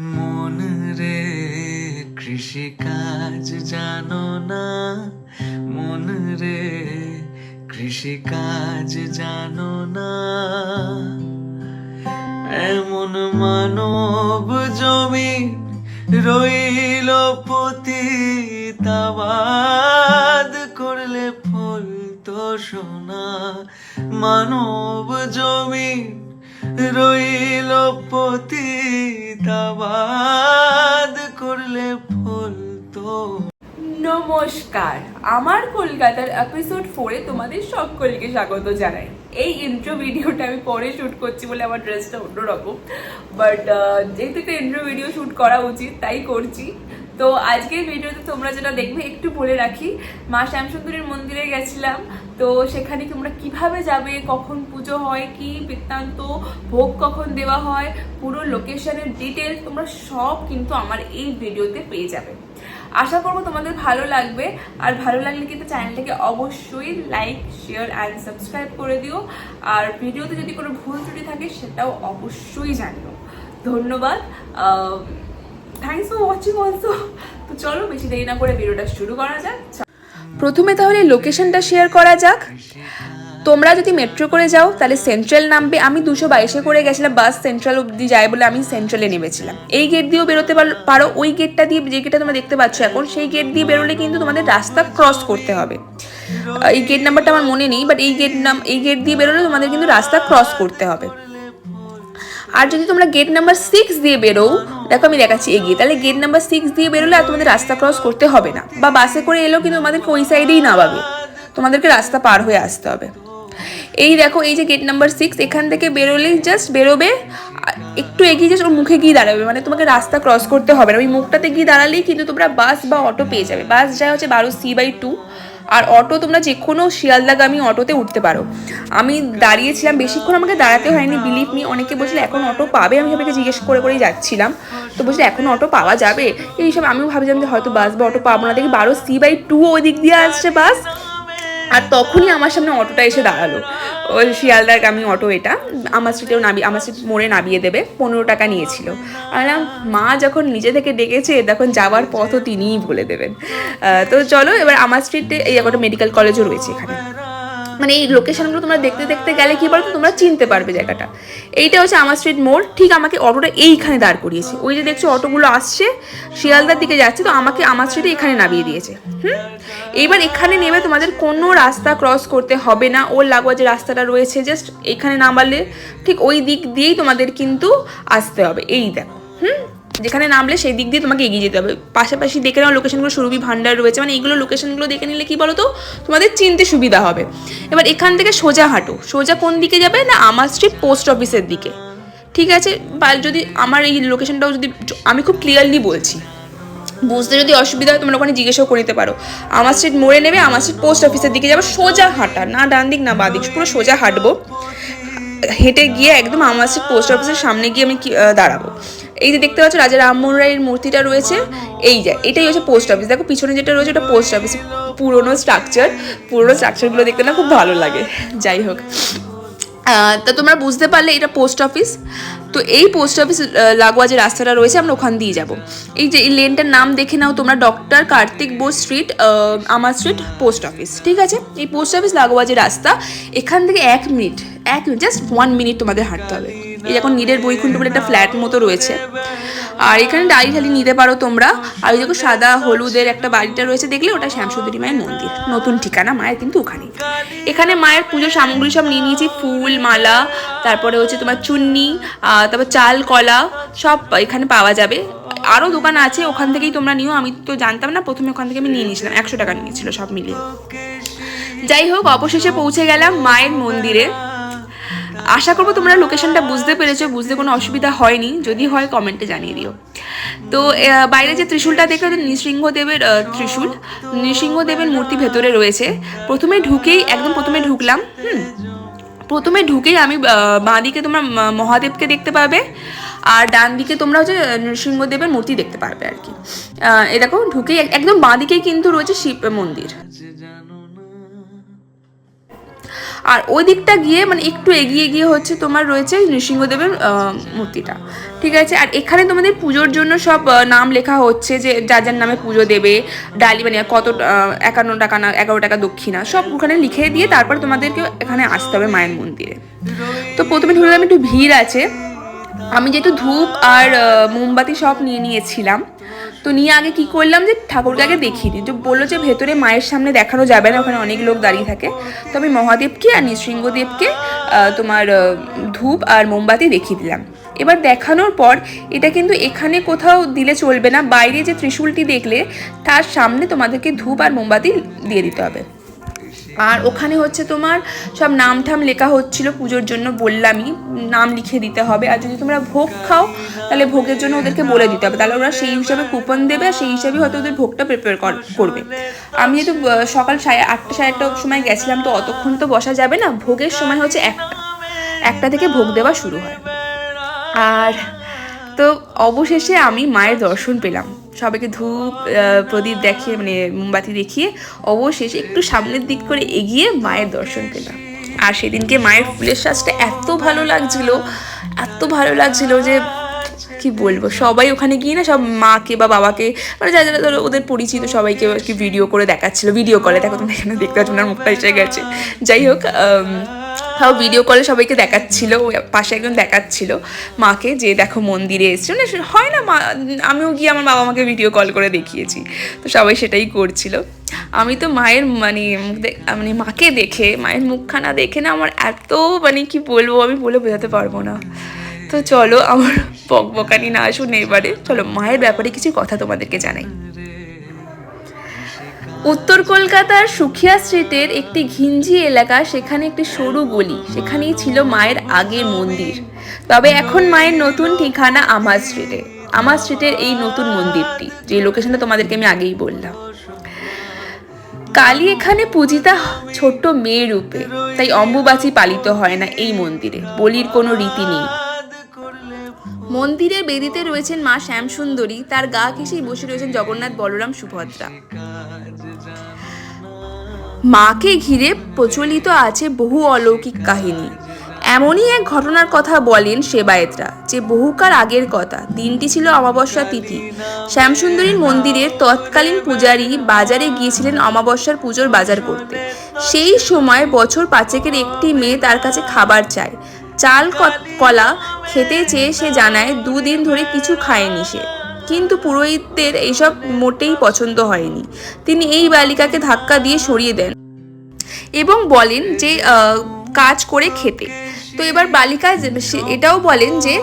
মন রে কৃষি কাজ জানো না? মন রে কৃষি কাজ জানো না? এমন মানব জমি রইল পতিতাবাদ করলে ফুল তো সোনা। মানব জমি রইল পতিতাবাদ করলে ফুল তো। নমস্কার, আমার কলকাতার এপিসোড ফোরে তোমাদের সকলকে স্বাগত জানাই। এই ইন্ট্রো ভিডিওটা আমি পরে শ্যুট করছি বলে আমার ড্রেসটা অন্যরকম বাট যেহেতু একটা ইন্ট্রো ভিডিও শ্যুট করা উচিত, তাই করছি। তো আজকের ভিডিওতে তোমরা যেটা দেখবে, একটু বলে রাখি, মা শ্যামসুন্দরীর মন্দিরে গেছিলাম। তো সেখানে তোমরা কীভাবে যাবে, কখন পুজো হয়, কি বৃত্তান্ত, ভোগ কখন দেওয়া হয়, পুরো লোকেশনের ডিটেলস তোমরা সব কিন্তু আমার এই ভিডিওতে পেয়ে যাবে। আশা করব তোমাদের ভালো লাগবে। আর ভালো লাগলে কিন্তু চ্যানেলটাকে অবশ্যই লাইক শেয়ার অ্যান্ড সাবস্ক্রাইব করে দিও। আর ভিডিওতে যদি কোনো ভুল ত্রুটি থাকে, সেটাও অবশ্যই জানিও। ধন্যবাদ। থ্যাংকস ফর ওয়াচিং অলসো তো চলো বেশি দেরি না করে ভিডিওটা শুরু করা যাক। প্রথমে তাহলে লোকেশনটা শেয়ার করা যাক। তোমরা যদি মেট্রো করে যাও, তাহলে সেন্ট্রাল নামবে। আমি দুশো বাইশে করে গেছিলাম বাস সেন্ট্রাল অবধি যায় বলে আমি সেন্ট্রালে নেমেছিলাম। এই গেট দিয়েও বেরোতে পার- ওই গেটটা দিয়ে যে গেটটা তোমরা দেখতে পাচ্ছ এখন, সেই গেট দিয়ে বেরোলে কিন্তু তোমাদের রাস্তা ক্রস করতে হবে। এই গেট নাম্বারটা আমার মনে নেই বাট এই গেট নাম এই গেট দিয়ে বেরোলে তোমাদের কিন্তু রাস্তা ক্রস করতে হবে। আর যদি তোমরা গেট নাম্বার সিক্স দিয়ে বেরো, দেখো আমি দেখাচ্ছি এগিয়ে, তাহলে গেট নাম্বার সিক্স দিয়ে বেরোলে আর তোমাদের রাস্তা ক্রস করতে হবে না। বা বাসে করে এলেও কিন্তু তোমাদেরকে ওই সাইডেই নামাবে তোমাদেরকে রাস্তা পার হয়ে আসতে হবে। এই দেখো, এই যে গেট নাম্বার সিক্স এখান থেকে বেরোলেই জাস্ট বেরোবে, একটু এগিয়ে যাস ওর মুখে গিয়ে দাঁড়াবে মানে তোমাকে রাস্তা ক্রস করতে হবে না। ওই মুখটাতে গিয়ে দাঁড়ালেই কিন্তু তোমরা বাস বা অটো পেয়ে যাবে। বাস যায় হচ্ছে বারো সি বাই টু আর অটো তোমরা যে কোনো শিয়ালদাগামী অটোতে উঠতে পারো। আমি দাঁড়িয়েছিলাম, বেশিক্ষণ আমাকে দাঁড়াতে হয়নি বিলিভ মি অনেকে বলছিল, এখন অটো পাবে? আমি সবাইকে জিজ্ঞেস করে করেই যাচ্ছিলাম। তো বলছিল, এখন অটো পাওয়া যাবে? এইসব আমিও ভাবছিলাম যে হয়তো বাস বা অটো পাবো না। দেখি বারো সি বাই টু ওই দিক দিয়ে আসছে বাস আর তখনই আমার সামনে অটোটা এসে দাঁড়াল। শিয়ালদার আমি অটো এটা। আমার স্ট্রিটেও নাবি, আমার স্ট্রিট মোড়ে নামিয়ে দেবে। পনেরো টাকা নিয়েছিল। আর মা যখন নিজে থেকে ডেকেছে, তখন যাওয়ার পথও তিনিই বলে দেবেন। তো চলো এবার আমার স্ট্রিটে এই একটা মেডিকেল কলেজও রয়েছে এখানে। মানে এই লোকেশনগুলো তোমরা দেখতে দেখতে গেলে কি বলতো? তোমরা চিনতে পারবে জায়গাটা। এইটা হচ্ছে আমার স্ট্রিট মোড়। ঠিক আমাকে অটোটা এইখানে দাঁড় করিয়েছে। ওই যে দেখছ অটোগুলো আসছে, শিয়ালদার দিকে যাচ্ছে, তো আমাকে আমার স্ট্রিটে এখানে নামিয়ে দিয়েছে। হুম? এইবার এখানে নেমে তোমাদের কোনো রাস্তা ক্রস করতে হবে না। ওর লাগোয়া যে রাস্তাটা রয়েছে জাস্ট এখানে নামালে ঠিক ওই দিক দিয়েই তোমাদের কিন্তু আসতে হবে। এই দেখো। হুম? যেখানে নামলে সেই দিক দিয়ে তোমাকে এগিয়ে যেতে হবে। পাশাপাশি দেখে নাও লোকেশনগুলো সুরভি ভান্ডার রয়েছে। মানে এইগুলো লোকেশনগুলো দেখে নিলে কি বলো তো তোমাদের চিনতে সুবিধা হবে। এবার এখান থেকে সোজা হাঁটো। সোজা কোন দিকে যাবে? না, আমার স্ট্রিট পোস্ট অফিসের দিকে। ঠিক আছে? বা যদি আমার এই লোকেশনটাও যদি আমি খুব ক্লিয়ারলি বলছি। বুঝতে যদি অসুবিধা হয়, তোমরা ওখানে জিজ্ঞেসও করে নিতে পারো। আমার স্ট্রিট মোড়ে নেবে, আমার স্ট্রিট পোস্ট অফিসের দিকে যাব। সোজা হাঁটা, না ডান দিক, না বাঁ দিক, পুরো সোজা হাঁটবো। হেঁটে গিয়ে একদম আমার স্ট্রিট পোস্ট অফিসের সামনে গিয়ে আমি দাঁড়াবো। এই যে দেখতে পাচ্ছ রাজা রামমোহন রায়ের মূর্তিটা রয়েছে, এই যে, এটাই হচ্ছে পোস্ট অফিস দেখো, পিছনে যেটা রয়েছে ওটা পোস্ট অফিস পুরোনো স্ট্রাকচার পুরোনো স্ট্রাকচারগুলো দেখতে না খুব ভালো লাগে। যাই হোক। তা তোমরা বুঝতে পারলে এটা পোস্ট অফিস তো এই পোস্ট অফিস লাগোয়া যে রাস্তাটা রয়েছে, আমরা ওখান দিয়ে যাব। এই যে, এই লেনটার নাম দেখে নাও তোমরা ডক্টর কার্তিক বোস স্ট্রিট আমার স্ট্রিট পোস্ট অফিস ঠিক আছে? এই পোস্ট অফিস লাগোয়া যে রাস্তা, এখান থেকে এক মিনিট এক মিনিট জাস্ট ওয়ান মিনিট তোমাদের হাঁটতে হবে। এই যখন নীরের বৈকুণ্ঠ বলে একটা ফ্ল্যাট মতো রয়েছে। আর এখানে ডালি ঢালি নিতে পারো তোমরা। আর দেখো, সাদা হলুদের একটা বাড়িটা রয়েছে। দেখলে ওটা শ্যামসুন্দরী মায়ের মন্দির। নতুন ঠিকানা, মায়ের কিন্তু ওখানে এখানে মায়ের পুজোর সামগ্রী সব নিয়ে নিয়েছি, ফুল, মালা, তারপরে হচ্ছে তোমার চুন্নি তারপর চাল, কলা, সব এখানে পাওয়া যাবে। আরও দোকান আছে, ওখান থেকেই তোমরা নিও। আমি তো জানতাম না, প্রথমে ওখান থেকে আমি নিয়ে নিয়েছিলাম। একশো টাকা নিয়েছিল সব মিলিয়ে। যাই হোক, অবশেষে পৌঁছে গেলাম মায়ের মন্দিরে। আশা করব তোমরা লোকেশনটা বুঝতে পেরেছ বুঝতে কোনো অসুবিধা হয়নি। যদি হয় কমেন্টে জানিয়ে দিও। তো বাইরে যে ত্রিশূলটা দেখে নৃসিংহদেবের ত্রিশূল। নৃসিংহদেবের মূর্তি ভেতরে রয়েছে। প্রথমে ঢুকেই একদম প্রথমে ঢুকলাম হুম। প্রথমে ঢুকেই আমি আহ, বাঁদিকে তোমরা মহাদেবকে দেখতে পাবে। আর ডান দিকে তোমরা হচ্ছে নৃসিংহদেবের মূর্তি দেখতে পারবে আর কি। এই দেখো ঢুকেই এক- একদম বাঁদিকেই কিন্তু রয়েছে শিব মন্দির। আর ওই দিকটা গিয়ে মানে একটু এগিয়ে গিয়ে হচ্ছে তোমার রয়েছে নৃসিংহদেবের মূর্তিটা। ঠিক আছে? আর এখানে তোমাদের পুজোর জন্য সব নাম লেখা হচ্ছে যে যার যার নামে পুজো দেবে, ডালি মানে কত একান্ন টাকা না, এগারো টাকা দক্ষিণা, সব ওখানে লিখে দিয়ে তারপর তোমাদেরকে এখানে আসতে হবে মায়ের মন্দিরে। তো প্রথমে ধরলাম একটু ভিড় আছে। আমি যেহেতু ধূপ আর মোমবাতি সব নিয়ে নিয়েছিলাম, তো নিয়ে আগে কি করলাম যে ঠাকুরকে আগে দেখিয়ে দিই বলল যে ভেতরে মায়ের সামনে দেখানো যাবে না, ওখানে অনেক লোক দাঁড়িয়ে থাকে। তো আমি মহাদেবকে আর নৃসিংহদেবকে তোমার ধূপ আর মোমবাতি দেখিয়ে দিলাম। এবার দেখানোর পর এটা কিন্তু এখানে কোথাও দিলে চলবে না, বাইরে যে ত্রিশূলটি দেখলে তার সামনে তোমাদেরকে ধূপ আর মোমবাতি দিয়ে দিতে হবে। আর ওখানে হচ্ছে তোমার সব নাম ঠাম লেখা হচ্ছিল পুজোর জন্য বললামই, নাম লিখে দিতে হবে। আর যদি তোমরা ভোগ খাও, তাহলে ভোগের জন্য ওদেরকে বলে দিতে হবে। তাহলে ওরা সেই হিসাবে কুপন দেবে আর সেই হিসাবে হয়তো ওদের ভোগটা প্রিপেয়ার করবে। আমি যেহেতু সকাল সাড়ে আটটা, সাড়ে আটটার সময় গেছিলাম, তো অতক্ষণ তো বসা যাবে না। ভোগের সময় হচ্ছে একটা। একটা থেকে ভোগ দেওয়া শুরু হয়। আর তো অবশেষে আমি মায়ের দর্শন পেলাম। সবাইকে ধূপ প্রদীপ দেখিয়ে মানে মোমবাতি দেখিয়ে অবশেষে একটু সামনের দিক করে এগিয়ে মায়ের দর্শন পেলাম। আর সেদিনকে মায়ের ফুলের সাজটা এত ভালো লাগছিল, এত ভালো লাগছিল যে কি বলব, সবাই ওখানে গিয়ে না সব মাকে বা বাবাকে মানে যারা যারা ধরো ওদের পরিচিত সবাইকে আর কি ভিডিও করে দেখাচ্ছিল ভিডিও কলে দেখো তুমি এখানে দেখতে পাচ্ছ ওনার মুখটা এসে গেছে। যাই হোক তাও ভিডিও কলে সবাইকে দেখাচ্ছিল পাশে একজন দেখাচ্ছিল মাকে যে দেখো মন্দিরে এসছে মানে হয় না মা, আমিও গিয়ে আমার বাবা মাকে ভিডিও কল করে দেখিয়েছি। তো সবাই সেটাই করছিল। আমি তো মায়ের মানে মানে মাকে দেখে, মায়ের মুখখানা দেখে না আমার এত মানে কি বলব আমি বলে বোঝাতে পারব না। তো চলো আমার বক বকানি না শুনে এবারে, চলো মায়ের ব্যাপারে কিছু কথা তোমাদেরকে জানাই। উত্তর কলকাতার সুখিয়া স্ট্রিটের একটি ঘিঞ্জি এলাকা, সেখানে একটি সরু গলি, সেখানেই ছিল মায়ের আগের মন্দির। তবে এখন মায়ের নতুন ঠিকানা আমার স্ট্রিটে। আমার স্ট্রিটের এই নতুন মন্দিরটি, যে লোকেশনটা তোমাদেরকে আমি আগেই বললাম। কালী এখানে পূজিতা ছোট্ট মেয়ে রূপে, তাই অম্বুবাচী পালিত হয় না এই মন্দিরে। বলির কোনো রীতি নেই। মন্দিরের বেদিতে রয়েছেন মা শ্যামসুন্দরী, তার গা ঘেঁষেই বসে রয়েছেন জগন্নাথ বলরাম সুভদ্রা। মাকে ঘিরে প্রচলিত আছে বহু অলৌকিক কাহিনী। এমনই এক ঘটনার কথা বলেন সেবায়েতরা, যে বহুকার আগের কথা। দিনটি ছিল অমাবস্যা তিথি। শ্যামসুন্দরীর মন্দিরের তৎকালীন পূজারী বাজারে গিয়েছিলেন অমাবস্যার পুজোর বাজার করতে। সেই সময় বছর পাঁচেকের একটি মেয়ে তার কাছে খাবার চায়। চাল কলা খেতে চেয়ে সে জানায়, দুদিন ধরে কিছু খায়নি সে। কিন্তু পুরোহিতদের এইসব মোটেই পছন্দ হয়নি। তিনি এই বালিকাকে ধাক্কা দিয়ে সরিয়ে দেন এবং বলেন যে কাজ করে খেতে। তো এবার বালিকা এটাও বলেন যে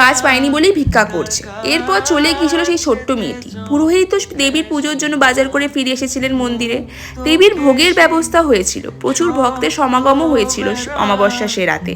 কাজ পায়নি বলেই ভিক্ষা করছে। এরপর চলে গিয়েছিল সেই ছোট্ট মেয়েটি। পুরোহিত দেবীর পুজোর জন্য বাজার করে ফিরে এসেছিলেন মন্দিরে। দেবীর ভোগের ব্যবস্থা হয়েছিল। প্রচুর ভক্তের সমাগমও হয়েছিল অমাবস্যা সে রাতে।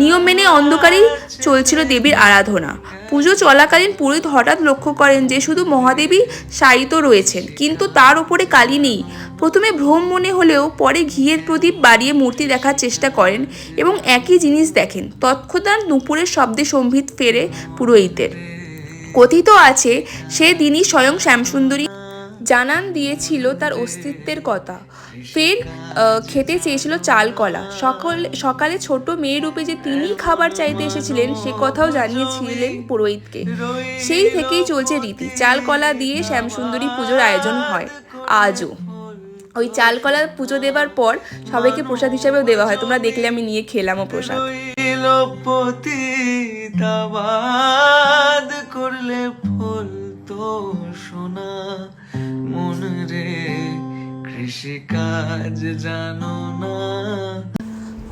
নিয়ম মেনে অন্ধকারেই চলছিল দেবীর আরাধনা। পুজো চলাকালীন পুরোহিত হঠাৎ লক্ষ্য করেন যে শুধু মহাদেবী শায়িত রয়েছেন, কিন্তু তার ওপরে কালী নেই। প্রথমে ভ্রম মনে হলেও পরে ঘিয়ের প্রদীপ বাড়িয়ে মূর্তি দেখার চেষ্টা করেন এবং একই জিনিস দেখেন, তৎক্ষণাৎ নুপুরের শব্দে সম্ভিত ফেরে পুরোহিতের। কথিত আছে সে দিনই স্বয়ং শ্যামসুন্দরী জানান দিয়েছিল তার অস্তিত্বের কথা। ফের খেতে চেয়েছিল চাল কলা সকল, সকালে ছোট মেয়ে রূপে যে তিনি খাবার চাইতে এসেছিলেন, সে কথাও জানিয়েছিলেন পুরোহিতকে। সেই থেকেই চলছে রীতি। চাল কলা দিয়ে শ্যামসুন্দরী পুজোর আয়োজন হয় আজও। ওই চাল কলা পুজো দেবার পর সবাইকে প্রসাদ হিসাবেও দেওয়া হয়। তোমরা দেখলে আমি নিয়ে খেলামও প্রসাদ। করলে ফুল তো সোনা। মন রে? কৃষিকাজ জানো না।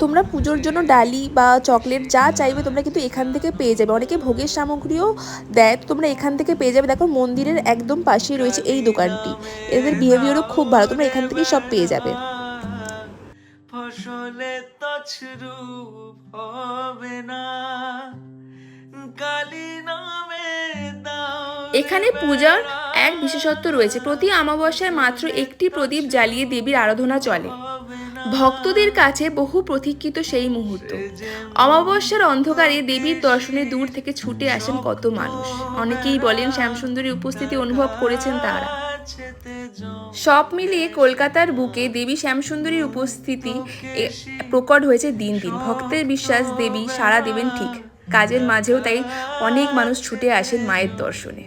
তোমরা পুজোর জন্য ডালি বা চকলেট যা চাইবে তোমরা কিন্তু এখান থেকে পেয়ে যাবে। অনেকে ভোগের সামগ্রীও দেয় তো তোমরা এখান থেকে পেয়ে যাবে। দেখো মন্দিরের একদম পাশেই রয়েছে এই দোকানটি। এদের বিহেভিয়ারও খুব ভালো তোমরা এখান থেকেই সব পেয়ে যাবে। ফসলে তছরূপ হবে না। এখানে পূজার এক বিশেষত্ব রয়েছে। প্রতি অমাবস্যায় মাত্র একটি প্রদীপ জ্বালিয়ে দেবীর আরাধনা চলে। ভক্তদের কাছে বহু প্রতীক্ষিত সেই মুহূর্ত। অমাবস্যার অন্ধকারে দেবীর দর্শনে দূর থেকে ছুটে আসেন কত মানুষ। অনেকেই বলেন শ্যামসুন্দরী উপস্থিতি অনুভব করেছেন তারা। সব মিলিয়ে কলকাতার বুকে দেবী শ্যামসুন্দরীর উপস্থিতি প্রকট হয়েছে দিন দিন। ভক্তের বিশ্বাস দেবী সাড়া দেবেন ঠিক। কাজের মাঝেও তাই অনেক মানুষ ছুটে আসেন মায়ের দর্শনে।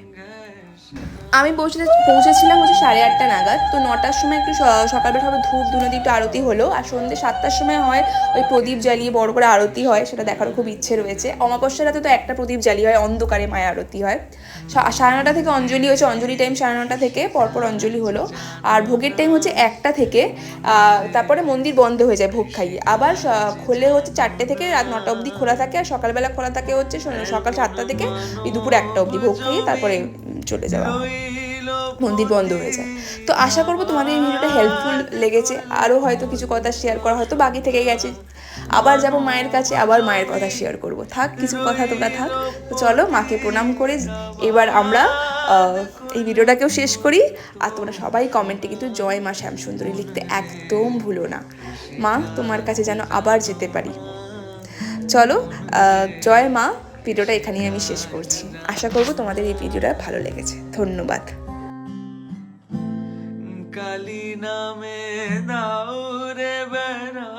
আমি পৌঁছে পৌঁছেছিলাম হচ্ছে সাড়ে আটটা নাগাদ। তো নটার সময় একটু সকালবেলা সবাই ধূপ দুনদী একটু আরতি হলো। আর সন্ধ্যে সাতটার সময় হয় ওই প্রদীপ জ্বালিয়ে বড় করে আরতি হয়, সেটা দেখারও খুব ইচ্ছে রয়েছে। অমাবস্যার রাতে তো একটা প্রদীপ জ্বালিয়ে হয়, অন্ধকারে মায়ের আরতি হয়। সাড়ে নটা থেকে অঞ্জলি হয়েছে, অঞ্জলি টাইম সাড়ে নটা থেকে, পরপর অঞ্জলি হলো। আর ভোগের টাইম হচ্ছে একটা থেকে তারপরে মন্দির বন্ধ হয়ে যায় ভোগ খাইয়ে। আবার খোলে হচ্ছে চারটে থেকে, রাত নটা অবধি খোলা থাকে। আর সকালবেলা খোলা থাকে হচ্ছে সকাল সাতটা থেকে দুপুর একটা অবধি ভোগ খাইয়ে তারপরে চলে যাওয়া। মন্দির বন্ধ হয়ে যায়। তো আশা করব তোমাদের এই ভিডিওটা হেল্পফুল লেগেছে। আরও হয়তো কিছু কথা শেয়ার করা হয়তো বাকি থেকে গেছে। আবার যাব মায়ের কাছে আবার মায়ের কথা শেয়ার করব। থাক কিছু কথা তোমরা থাক। তো চলো মাকে প্রণাম করে এবার আমরা এই ভিডিওটাকেও শেষ করি। আর তোমরা সবাই কমেন্টে কিন্তু জয় মা শ্যামসুন্দরী লিখতে একদম ভুলো না। মা তোমার কাছে যেন আবার যেতে পারি। চলো জয় মা। ভিডিওটা এখানেই আমি শেষ করছি। আশা করব তোমাদের এই ভিডিওটা ভালো লেগেছে। ধন্যবাদ। কালী নামে দাও রে বেড়া।